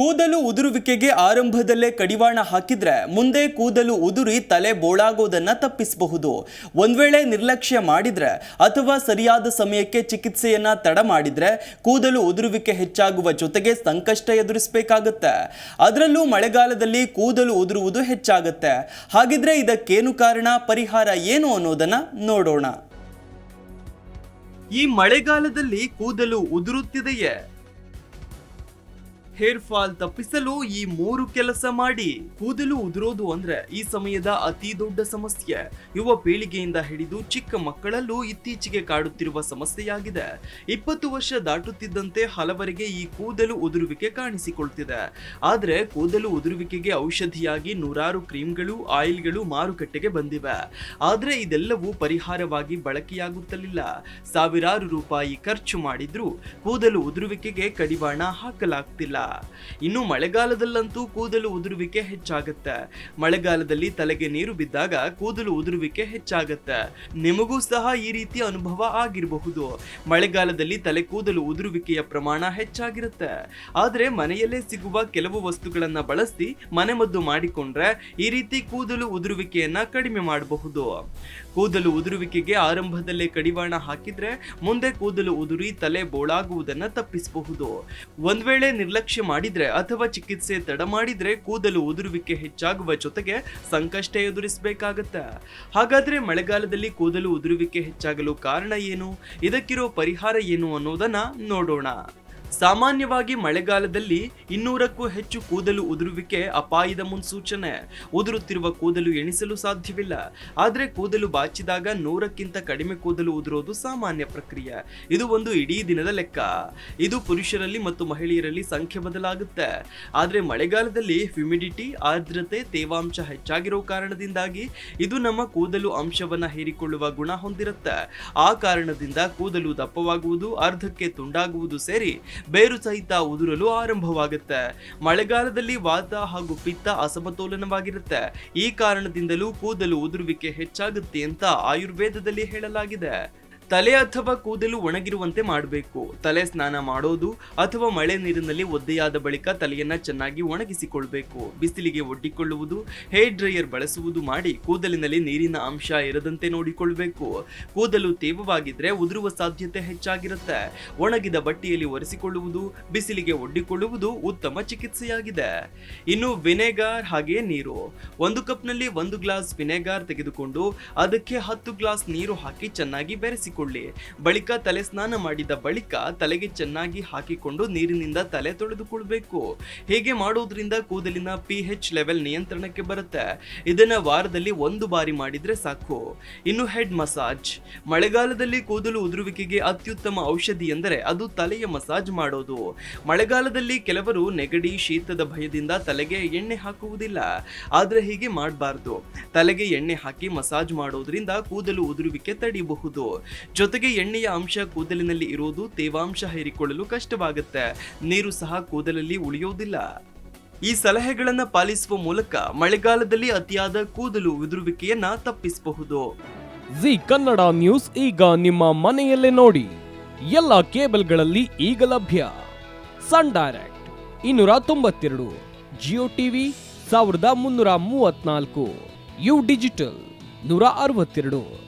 ಕೂದಲು ಉದುರುವಿಕೆಗೆ ಆರಂಭದಲ್ಲೇ ಕಡಿವಾಣ ಹಾಕಿದ್ರೆ ಮುಂದೆ ಕೂದಲು ಉದುರಿ ತಲೆ ಬೋಳಾಗೋದನ್ನು ತಪ್ಪಿಸಬಹುದು. ಒಂದು ವೇಳೆ ನಿರ್ಲಕ್ಷ್ಯ ಮಾಡಿದರೆ ಅಥವಾ ಸರಿಯಾದ ಸಮಯಕ್ಕೆ ಚಿಕಿತ್ಸೆಯನ್ನು ತಡ ಮಾಡಿದರೆ ಕೂದಲು ಉದುರುವಿಕೆ ಹೆಚ್ಚಾಗುವ ಜೊತೆಗೆ ಸಂಕಷ್ಟ ಎದುರಿಸಬೇಕಾಗತ್ತೆ. ಅದರಲ್ಲೂ ಮಳೆಗಾಲದಲ್ಲಿ ಕೂದಲು ಉದುರುವುದು ಹೆಚ್ಚಾಗುತ್ತೆ. ಹಾಗಿದ್ರೆ ಇದಕ್ಕೇನು ಕಾರಣ, ಪರಿಹಾರ ಏನು ಅನ್ನೋದನ್ನು ನೋಡೋಣ. ಈ ಮಳೆಗಾಲದಲ್ಲಿ ಕೂದಲು ಉದುರುತ್ತಿದೆಯೇ? ಹೇರ್ ಫಾಲ್ ತಪ್ಪಿಸಲು ಈ ಮೂರು ಕೆಲಸ ಮಾಡಿ. ಕೂದಲು ಉದುರೋದು ಅಂದ್ರೆ ಈ ಸಮಯದ ಅತಿ ದೊಡ್ಡ ಸಮಸ್ಯೆ. ಯುವ ಪೀಳಿಗೆಯಿಂದ ಹಿಡಿದು ಚಿಕ್ಕ ಮಕ್ಕಳಲ್ಲೂ ಇತ್ತೀಚೆಗೆ ಕಾಡುತ್ತಿರುವ ಸಮಸ್ಯೆಯಾಗಿದೆ. ಇಪ್ಪತ್ತು ವರ್ಷ ದಾಟುತ್ತಿದ್ದಂತೆ ಹಲವರಿಗೆ ಈ ಕೂದಲು ಉದುರುವಿಕೆ ಕಾಣಿಸಿಕೊಳ್ತಿದೆ. ಆದ್ರೆ ಕೂದಲು ಉದುರುವಿಕೆಗೆ ಔಷಧಿಯಾಗಿ ನೂರಾರು ಕ್ರೀಮ್ಗಳು, ಆಯಿಲ್ಗಳು ಮಾರುಕಟ್ಟೆಗೆ ಬಂದಿವೆ. ಆದ್ರೆ ಇದೆಲ್ಲವೂ ಪರಿಹಾರವಾಗಿ ಬಳಕೆಯಾಗುತ್ತಲಿಲ್ಲ. ಸಾವಿರಾರು ರೂಪಾಯಿ ಖರ್ಚು ಮಾಡಿದ್ರೂ ಕೂದಲು ಉದುರುವಿಕೆಗೆ ಕಡಿವಾಣ ಹಾಕಲಾಗ್ತಿಲ್ಲ. ಇನ್ನು ಮಳೆಗಾಲದಲ್ಲಂತೂ ಕೂದಲು ಉದುರುವಿಕೆ ಹೆಚ್ಚಾಗುತ್ತೆ. ಮಳೆಗಾಲದಲ್ಲಿ ತಲೆಗೆ ನೀರು ಬಿದ್ದಾಗ ಕೂದಲು ಉದುರುವಿಕೆ ಹೆಚ್ಚಾಗುತ್ತೆ. ನಿಮಗೂ ಸಹ ಈ ರೀತಿ ಅನುಭವ ಆಗಿರಬಹುದು. ಮಳೆಗಾಲದಲ್ಲಿ ತಲೆ ಕೂದಲು ಉದುರುವಿಕೆಯ ಪ್ರಮಾಣ ಹೆಚ್ಚಾಗಿರುತ್ತೆ. ಆದರೆ ಮನೆಯಲ್ಲೇ ಸಿಗುವ ಕೆಲವು ವಸ್ತುಗಳನ್ನ ಬಳಸಿ ಮನೆಮದ್ದು ಮಾಡಿಕೊಂಡ್ರೆ ಈ ರೀತಿ ಕೂದಲು ಉದುರುವಿಕೆಯನ್ನ ಕಡಿಮೆ ಮಾಡಬಹುದು. ಕೂದಲು ಉದುರುವಿಕೆಗೆ ಆರಂಭದಲ್ಲೇ ಕಡಿವಾಣ ಹಾಕಿದ್ರೆ ಮುಂದೆ ಕೂದಲು ಉದುರಿ ತಲೆ ಬೋಳಾಗುವುದನ್ನು ತಪ್ಪಿಸಬಹುದು. ಒಂದ್ ವೇಳೆ ನಿರ್ಲಕ್ಷ್ಯ ಮಾಡಿದ್ರೆ ಅಥವಾ ಚಿಕಿತ್ಸೆ ತಡ ಮಾಡಿದ್ರೆ ಕೂದಲು ಉದುರುವಿಕೆ ಹೆಚ್ಚಾಗುವ ಜೊತೆಗೆ ಸಂಕಷ್ಟ ಎದುರಿಸಬೇಕಾಗತ್ತೆ. ಹಾಗಾದ್ರೆ ಮಳೆಗಾಲದಲ್ಲಿ ಕೂದಲು ಉದುರುವಿಕೆ ಹೆಚ್ಚಾಗಲು ಕಾರಣ ಏನು? ಇದಕ್ಕಿರೋ ಪರಿಹಾರ ಏನು ಅನ್ನೋದನ್ನ ನೋಡೋಣ. ಸಾಮಾನ್ಯವಾಗಿ ಮಳೆಗಾಲದಲ್ಲಿ ಇನ್ನೂರಕ್ಕೂ ಹೆಚ್ಚು ಕೂದಲು ಉದುರುವಿಕೆ ಅಪಾಯದ ಮುನ್ಸೂಚನೆ. ಉದುರುತ್ತಿರುವ ಕೂದಲು ಎಣಿಸಲು ಸಾಧ್ಯವಿಲ್ಲ. ಆದರೆ ಕೂದಲು ಬಾಚಿದಾಗ ನೂರಕ್ಕಿಂತ ಕಡಿಮೆ ಕೂದಲು ಉದುರೋದು ಸಾಮಾನ್ಯ ಪ್ರಕ್ರಿಯೆ. ಇದು ಒಂದು ಇಡೀ ದಿನದ ಲೆಕ್ಕ. ಇದು ಪುರುಷರಲ್ಲಿ ಮತ್ತು ಮಹಿಳೆಯರಲ್ಲಿ ಸಂಖ್ಯೆ ಬದಲಾಗುತ್ತೆ. ಆದರೆ ಮಳೆಗಾಲದಲ್ಲಿ ಹ್ಯುಮಿಡಿಟಿ ಆರ್ದ್ರತೆ, ತೇವಾಂಶ ಹೆಚ್ಚಾಗಿರೋ ಕಾರಣದಿಂದಾಗಿ ಇದು ನಮ್ಮ ಕೂದಲು ಅಂಶವನ್ನ ಹೀರಿಕೊಳ್ಳುವ ಗುಣ ಹೊಂದಿರುತ್ತೆ. ಆ ಕಾರಣದಿಂದ ಕೂದಲು ದಪ್ಪವಾಗುವುದು, ಅರ್ಧಕ್ಕೆ ತುಂಡಾಗುವುದು ಸೇರಿ ಬೇರು ಸಹಿತ ಉದುರಲು ಆರಂಭವಾಗುತ್ತೆ. ಮಳೆಗಾಲದಲ್ಲಿ ವಾತ ಹಾಗೂ ಪಿತ್ತ ಅಸಮತೋಲನವಾಗಿರುತ್ತೆ. ಈ ಕಾರಣದಿಂದಲೂ ಕೂದಲು ಉದುರುವಿಕೆ ಹೆಚ್ಚಾಗುತ್ತೆ ಅಂತ ಆಯುರ್ವೇದದಲ್ಲಿ ಹೇಳಲಾಗಿದೆ. ತಲೆ ಅಥವಾ ಕೂದಲು ಒಣಗಿರುವಂತೆ ಮಾಡಬೇಕು. ತಲೆ ಸ್ನಾನ ಮಾಡೋದು ಅಥವಾ ಮಳೆ ನೀರಿನಲ್ಲಿ ಒದ್ದೆಯಾದ ಬಳಿಕ ತಲೆಯನ್ನ ಚೆನ್ನಾಗಿ ಒಣಗಿಸಿಕೊಳ್ಬೇಕು. ಬಿಸಿಲಿಗೆ ಒಡ್ಡಿಕೊಳ್ಳುವುದು, ಹೇರ್ ಡ್ರೈಯರ್ ಬಳಸುವುದು ಮಾಡಿ ಕೂದಲಿನಲ್ಲಿ ನೀರಿನ ಅಂಶ ಇರದಂತೆ ನೋಡಿಕೊಳ್ಬೇಕು. ಕೂದಲು ತೇವವಾಗಿದ್ರೆ ಉದುರುವ ಸಾಧ್ಯತೆ ಹೆಚ್ಚಾಗಿರುತ್ತೆ. ಒಣಗಿದ ಬಟ್ಟೆಯಲ್ಲಿ ಒರೆಸಿಕೊಳ್ಳುವುದು, ಬಿಸಿಲಿಗೆ ಒಡ್ಡಿಕೊಳ್ಳುವುದು ಉತ್ತಮ ಚಿಕಿತ್ಸೆಯಾಗಿದೆ. ಇನ್ನು ವಿನೆಗಾರ್ ಹಾಗೆ ನೀರು. ಒಂದು ಕಪ್ನಲ್ಲಿ ಒಂದು ಗ್ಲಾಸ್ ವಿನೆಗಾರ್ ತೆಗೆದುಕೊಂಡು ಅದಕ್ಕೆ ಹತ್ತು ಗ್ಲಾಸ್ ನೀರು ಹಾಕಿ ಚೆನ್ನಾಗಿ ಬೆರೆಸಿಕೊಳ್ಳಿ. ಬಳಿಕ ತಲೆ ಸ್ನಾನ ಮಾಡಿದ ಬಳಿಕ ತಲೆಗೆ ಚೆನ್ನಾಗಿ ಹಾಕಿಕೊಂಡು ನೀರಿನಿಂದ ತಲೆ ತೊಳೆದುಕೊಳ್ಬೇಕು. ಹೀಗೆ ಮಾಡೋದ್ರಿಂದ ಕೂದಲಿನ ಪಿ ಹೆಚ್ ಲೆವೆಲ್ ನಿಯಂತ್ರಣಕ್ಕೆ ಬರುತ್ತೆ. ಇದನ್ನ ವಾರದಲ್ಲಿ ಒಂದು ಬಾರಿ ಮಾಡಿದ್ರೆ ಸಾಕು. ಇನ್ನು ಹೆಡ್ ಮಸಾಜ್. ಮಳೆಗಾಲದಲ್ಲಿ ಕೂದಲು ಉದುರುವಿಕೆಗೆ ಅತ್ಯುತ್ತಮ ಔಷಧಿ ಎಂದರೆ ಅದು ತಲೆಯ ಮಸಾಜ್ ಮಾಡೋದು. ಮಳೆಗಾಲದಲ್ಲಿ ಕೆಲವರು ನೆಗಡಿ, ಶೀತದ ಭಯದಿಂದ ತಲೆಗೆ ಎಣ್ಣೆ ಹಾಕುವುದಿಲ್ಲ. ಆದರೆ ಹೀಗೆ ಮಾಡಬಾರ್ದು. ತಲೆಗೆ ಎಣ್ಣೆ ಹಾಕಿ ಮಸಾಜ್ ಮಾಡೋದ್ರಿಂದ ಕೂದಲು ಉದುರುವಿಕೆ ತಡೆಯಬಹುದು ಜೊತೆಗೆ ಎಣ್ಣೆಯ ಅಂಶ ಕೂದಲಿನಲ್ಲಿ ಇರುವುದು ತೇವಾಂಶ ಹೇರಿಕೊಳ್ಳಲು ಕಷ್ಟವಾಗುತ್ತೆ. ನೀರು ಸಹ ಕೂದಲಲ್ಲಿ ಉಳಿಯೋದಿಲ್ಲ. ಈ ಸಲಹೆಗಳನ್ನು ಪಾಲಿಸುವ ಮೂಲಕ ಮಳೆಗಾಲದಲ್ಲಿ ಅತಿಯಾದ ಕೂದಲು ಉದುರುವಿಕೆಯನ್ನ ತಪ್ಪಿಸಬಹುದು. ಜಿ ಕನ್ನಡ ನ್ಯೂಸ್ ಈಗ ನಿಮ್ಮ ಮನೆಯಲ್ಲೇ ನೋಡಿ. ಎಲ್ಲ ಕೇಬಲ್ಗಳಲ್ಲಿ ಈಗ ಲಭ್ಯ. ಸನ್ ಡೈರೆಕ್ಟ್ ಇನ್ನೂರ ತೊಂಬತ್ತೆರಡು ಜಿಯೋ ಟಿವಿ ಸಾವಿರದ ಮುನ್ನೂರ ಮೂವತ್ನಾಲ್ಕು ಯು ಡಿಜಿಟಲ್ ನೂರ ಅರವತ್ತೆರಡು.